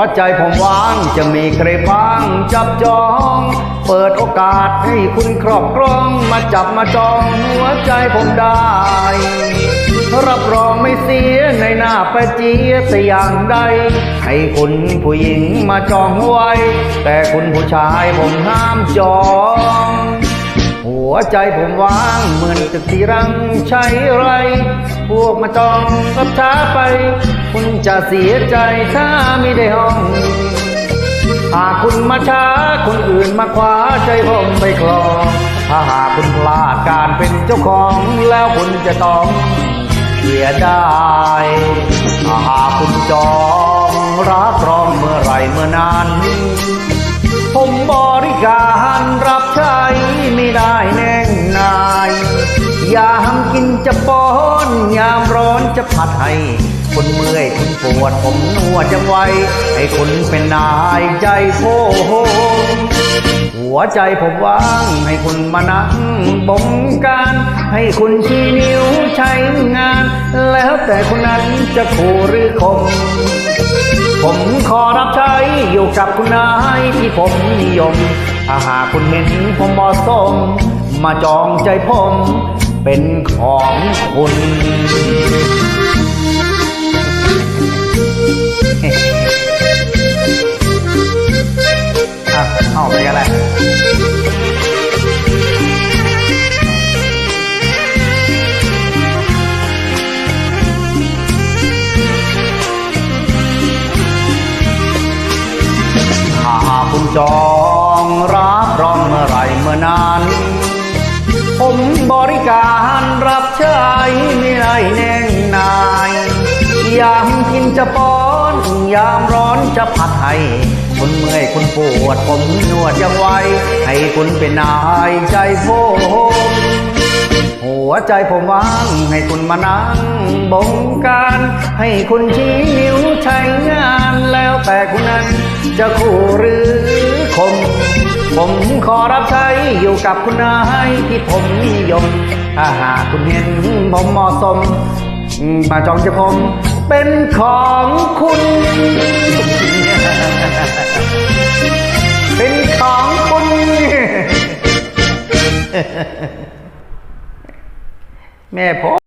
วใจผมว่างจะมีใครบ้างจับจอง เปิดโอกาสให้คุณครอบครองมาจับมาจองหัวใจผมได้ รับรองไม่เสียในหน้าประจียแต่อย่างใด ให้คุณผู้หญิงมาจองไว้ แต่คุณผู้ชายผมห้ามจอง หัวใจผมว่างเหมือนจะตีรังใช้ไร พวกมาจองกับช้าไป คุณจะเสียใจถ้าไม่ได้ห้อง หากคุณมาช้าคนอื่นมาคว้าใจผมไปคลอง ถ้าหากคุณพลาดการเป็นเจ้าของแล้วคุณจะต้องเสียได้ถ้าหากคุณจองรักรองเมื่อไรเมื่อนั้นผมบริการรับใช้ไม่ได้ จะป้อนยามร้อนจะผัดให้คุณเมื่อยคุณปวดผมนวดจะไว้ ให้คุณเป็นนายใจโพงหัวใจผมว่างให้คุณมานั่งบงการ ให้คุณชี้นิ้วใช้งาน แล้วแต่คนนั้นจะขู่หรือคมผมขอรับใช้อยู่กับคุณนายที่ผมนิยม ถ้าหากคุณเห็นผมเหมาะสม มาจองใจผม เป็นของคุณอะเอาไปกันแหละถ้าหาคุณจองรับรองเมื่อไรเมื่อนั้น ผมบริการรับใช้ไม่ได้แน่งนาย ยามกินจะป้อน ยามร้อนจะผัดให้คุณเมื่อยคุณปวดผมนวดยังไวให้คุณเป็นนายใจผมหัวใจผมว่างให้คุณมานั่งบงการ ให้คุณชี้นิ้วใช้งานแล้วแต่คุณนั้นจะคู่หรือคม ผมขอรับใช้อยู่กับคุณนายที่ผมนิยม ถ้าหากคุณเห็นผมเหมาะสม มาจองจะผมเป็นของคุณ เป็นของคุณแม่ผม